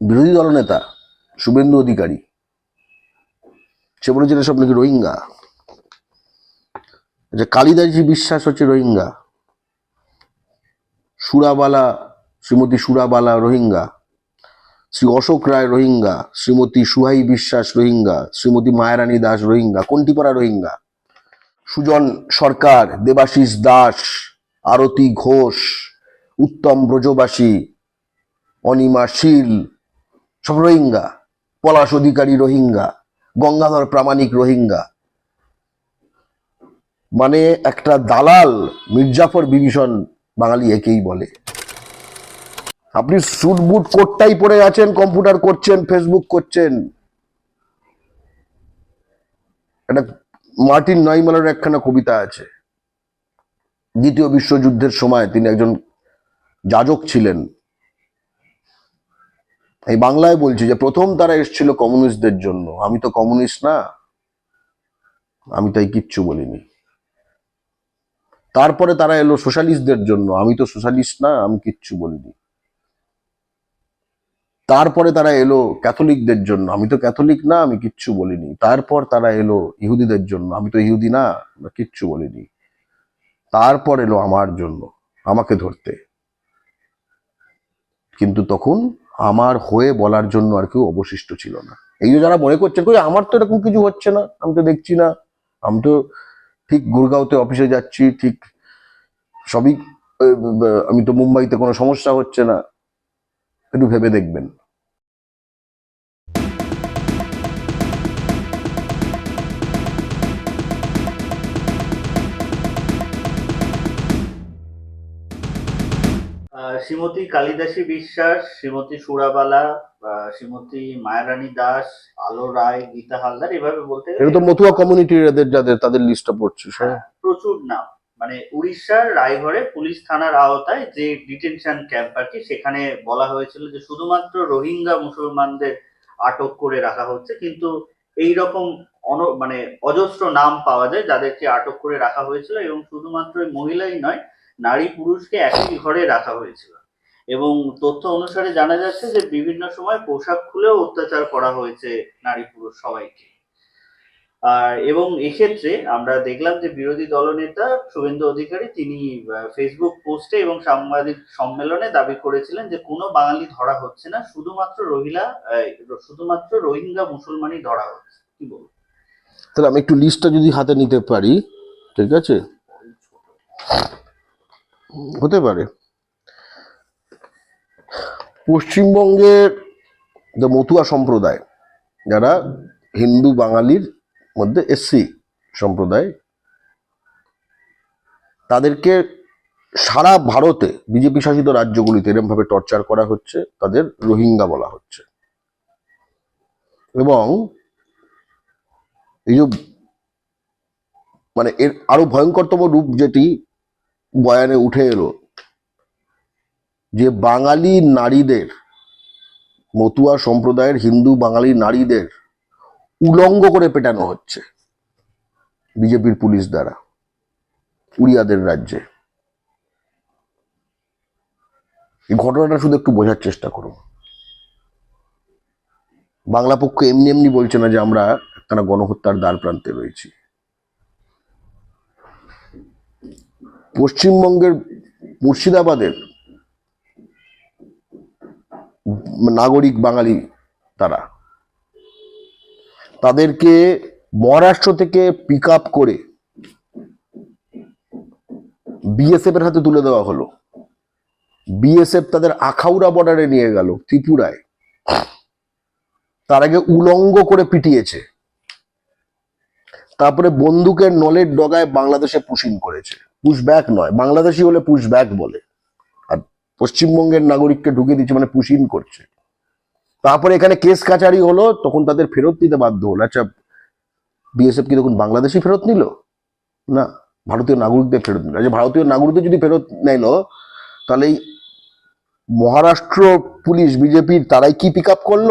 বিরোধী দলনেতা শুভেন্দু অধিকারী। সে বলেছিল সব নাকি রোহিঙ্গা। যে কালিদাসজি বিশ্বাস হচ্ছে রোহিঙ্গা। সুরাবালা, শ্রীমতী সুরাবালা রোহিঙ্গা। শ্রী অশোক রায় রোহিঙ্গা। শ্রীমতী সুহাই বিশ্বাস রোহিঙ্গা। শ্রীমতী মায়ারানী দাস রোহিঙ্গা। কন্টিপাড়া রোহিঙ্গা। সুজন সরকার, দেবাশিস দাস, আরতি ঘোষ, উত্তম ব্রজবাসী, অনিমা শীল সব রোহিঙ্গা, পলাশ অধিকারী রোহিঙ্গা, গঙ্গাধর প্রামাণিক রোহিঙ্গা। মানে একটা দালাল মির্জাফর বিভীষণ বাঙালি একেই বলে। আপনি স্যুট বুট কোটটাই পরে আছেন কম্পিউটার করছেন ফেসবুক করছেন। একটা মার্টিন নয়মালের একখানা কবিতা আছে। দ্বিতীয় বিশ্বযুদ্ধের সময় তিনি একজন যাজক ছিলেন। এই বাংলায় বলছি যে প্রথম তারা এসছিল কমিউনিস্টদের জন্য। আমি তো কমিউনিস্ট না। আমি তাই কিচ্ছু বলিনি। তারপরে তারা এলো সোশ্যালিস্টদের জন্য। আমি তো সোশ্যালিস্ট না, আমি কিচ্ছু বলিনি। তারপরে তারা এলো ক্যাথলিকদের জন্য। আমি তো ক্যাথলিক না, আমি কিচ্ছু বলিনি। তারপর তারা এলো ইহুদিদের জন্য। আমি তো ইহুদি না কিচ্ছু বলিনি। তারপর এলো আমার জন্য, আমাকে ধরতে। কিন্তু তখন আমার হয়ে বলার জন্য আর কেউ অবশিষ্ট ছিল না। এই যে যারা মনে করছেন কই, আমার তো এরকম কিছু হচ্ছে না, আমি তো দেখছি না, আমি তো ঠিক গুরগাঁওতে অফিসে যাচ্ছি, ঠিক সবই আমি তো মুম্বাইতে কোনো সমস্যা হচ্ছে না, একটু ভেবে দেখবেন। শ্রীমতী কালিদাসী বিশ্বাস শ্রীমতী সুরাবালা শ্রীমতী মায়ারানী দাস আলো রায় গীতা হালদার এভাবে বলতে এটা তো মতুয়া কমিউনিটির এদের যাদের তাদের লিস্টটা পড়ছিস হ্যাঁ প্রচুর নাম। মানে উড়িষ্যার রায়গড়ে পুলিশ থানার আওতায় যে ডিটেনশন ক্যাম্প আর কি সেখানে বলা হয়েছিল যে শুধুমাত্র রোহিঙ্গা মুসলমানদের আটক করে রাখা হচ্ছে কিন্তু এই রকম অন মানে অজস্র নাম পাওয়া যায় যাদেরকে আটক করে রাখা হয়েছিল এবং শুধুমাত্র মহিলাই নয় নারী পুরুষকে একই ঘরে রাখা হয়েছিল। এবং তথ্য অনুসারে জানা যাচ্ছে যে বিভিন্ন সময় পোশাক খুলেও অত্যাচার করা হয়েছে নারী পুরুষ সবাইকে। আর এবং এক্ষেত্রে আমরা দেখলাম যে বিরোধী দলনেতা শুভেন্দু অধিকারী, তিনি ফেসবুক পোস্টে এবং সাংবাদিক সম্মেলনে দাবি করেছিলেন যে কোনো বাঙালি ধরা হচ্ছে না, শুধুমাত্র রোহিলা শুধুমাত্র রোহিঙ্গা মুসলমানই ধরা হচ্ছে। কি বলব? তাহলে আমি একটু লিস্টটা যদি হাতে নিতে পারি, ঠিক আছে? হতে পারে। পশ্চিমবঙ্গের যে মতুয়া সম্প্রদায়, যারা হিন্দু বাঙালির মধ্যে এসসি সম্প্রদায়, তাদেরকে সারা ভারতে বিজেপি শাসিত রাজ্যগুলিতে এরমভাবে টর্চার করা হচ্ছে, তাদের রোহিঙ্গা বলা হচ্ছে। এবং এই যে মানে এর আরও ভয়ঙ্করতম রূপ যেটি বয়ানে উঠে এলো যে বাঙালি নারীদের, মতুয়া সম্প্রদায়ের হিন্দু বাঙালি নারীদের উলঙ্গ করে পেটানো হচ্ছে বিজেপির পুলিশ দ্বারা, উড়িয়াদের রাজ্যে। এই ঘটনাটা শুধু একটু বোঝার চেষ্টা করুন। বাংলা পক্ষ এমনি এমনি বলছে না যে আমরা একখানা গণহত্যার দ্বার প্রান্তে রয়েছি। পশ্চিমবঙ্গের মুর্শিদাবাদের নাগরিক বাঙালি তারা। তাদেরকে মহারাষ্ট্র থেকে পিক আপ করে বিএসএফ এর হাতে তুলে দেওয়া হলো। বিএসএফ তাদের আখাউড়া বর্ডারে নিয়ে গেল, ত্রিপুরায়। তার আগে উলঙ্গ করে পিটিয়েছে। তারপরে বন্দুকের নলের ডগায় বাংলাদেশে পুশিং করেছে। পুশ ব্যাক নয়, বাংলাদেশি হলে পুশ ব্যাক বলে। পশ্চিমবঙ্গের নাগরিককে ঢুকে দিচ্ছে মানে পুশিং করছে। তারপরে এখানে কেস কাচারি হলো, তখন তাদের ফেরত দিতে বাধ্য হলো। আচ্ছা বিএসএফ কি তখন বাংলাদেশি ফেরত নিল? না, ভারতীয় নাগরিকদের ফেরত নিল। যে ভারতীয় নাগরিকদের যদি ফেরত নিল তাহলে মহারাষ্ট্র পুলিশ, বিজেপির তারাই কি পিক আপ করল?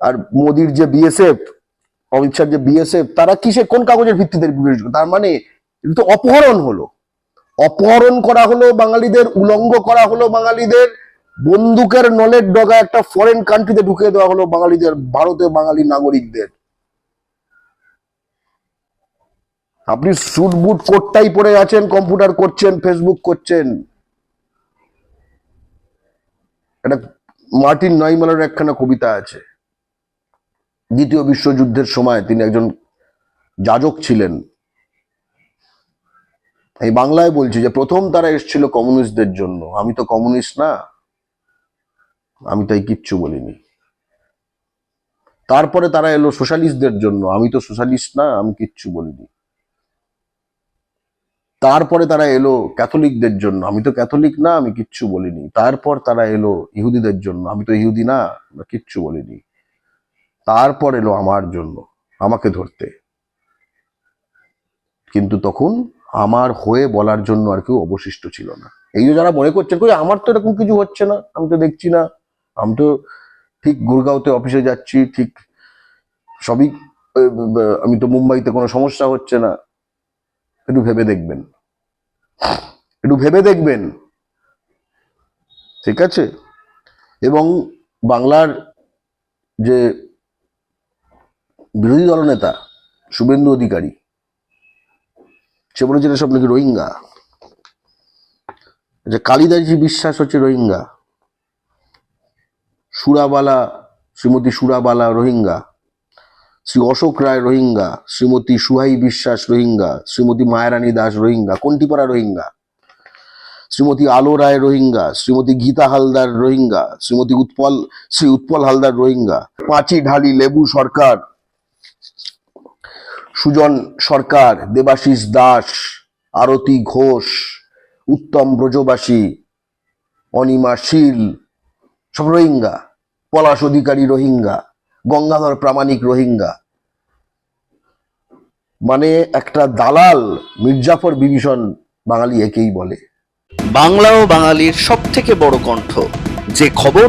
আর মোদির যে বিএসএফ, অমিত শাহ যে বিএসএফ, তারা কিসে কোন কাগজের ভিত্তিতে তার মানে এটা তো অপহরণ হলো। অপহরণ করা হলো বাঙালিদের, উলঙ্গ করা হলো বাঙালিদের, বন্দুকের নলের ডগা একটা ফরেন কান্ট্রিতে ঢুকিয়ে দেওয়া হলো বাঙালিদের, ভারতে বাঙালি নাগরিকদের। আপনি স্যুট বুট কোটটাই পরে আছেন কম্পিউটার করছেন ফেসবুক করছেন। একটা মার্টিন নয়মালের একখানা কবিতা আছে। দ্বিতীয় বিশ্বযুদ্ধের সময় তিনি একজন যাজক ছিলেন। এই বাংলায় বলছি যে প্রথম তারা এসেছিল কমিউনিস্টদের জন্য। আমি তো কমিউনিস্ট না। আমি তাই কিচ্ছু বলিনি। তারপরে তারা এলো সোশ্যালিস্টদের জন্য। আমি তো সোশ্যালিস্ট না, আমি কিচ্ছু বলিনি। তারপরে তারা এলো ক্যাথলিকদের জন্য। আমি তো ক্যাথলিক না, আমি কিচ্ছু বলিনি। তারপর তারা এলো ইহুদিদের জন্য। আমি তো ইহুদি না কিচ্ছু বলিনি। তারপর এলো আমার জন্য, আমাকে ধরতে। কিন্তু তখন আমার হয়ে বলার জন্য আর কেউ অবশিষ্ট ছিল না। এই যে যারা মনে করছেন, কই আমার তো এরকম কিছু হচ্ছে না, আমি তো দেখছি না, আমি তো ঠিক গুরগাঁওতে অফিসে যাচ্ছি, ঠিক সবই আমি তো মুম্বাইতে কোনো সমস্যা হচ্ছে না। একটু ভেবে দেখবেন। একটু ভেবে দেখবেন। ঠিক আছে? এবং বাংলার যে বিরোধী দলনেতা, শুভেন্দু অধিকারী সে বলেছিল সব নাকি রোহিঙ্গা। যে কালিদাসজি বিশ্বাস হচ্ছে রোহিঙ্গা। সুরাবালা, শ্রীমতী সুরাবালা রোহিঙ্গা। শ্রী অশোক রায় রোহিঙ্গা। শ্রীমতী সুহাই বিশ্বাস রোহিঙ্গা। শ্রীমতী মায়ারানী দাস রোহিঙ্গা। কন্টিপাড়া রোহিঙ্গা। শ্রীমতী আলো রায় রোহিঙ্গা। শ্রীমতী গীতা হালদার রোহিঙ্গা। শ্রীমতী উৎপল, শ্রী উৎপল হালদার রোহিঙ্গা। পাঁচি ঢালি লেবু সরকার। সুজন সরকার, দেবাশিস দাস, আরতি ঘোষ, উত্তম ব্রজবাসী, অনিমা শীল, সব রোহিঙ্গা, পলাশ অধিকারী রোহিঙ্গা, গঙ্গাধর প্রামাণিক রোহিঙ্গা। মানে একটা দালাল, মির্জাফর বিভীষণ বাঙালি একেই বলে। বাংলা ও বাঙালির সব থেকে বড় কণ্ঠ, যে খবর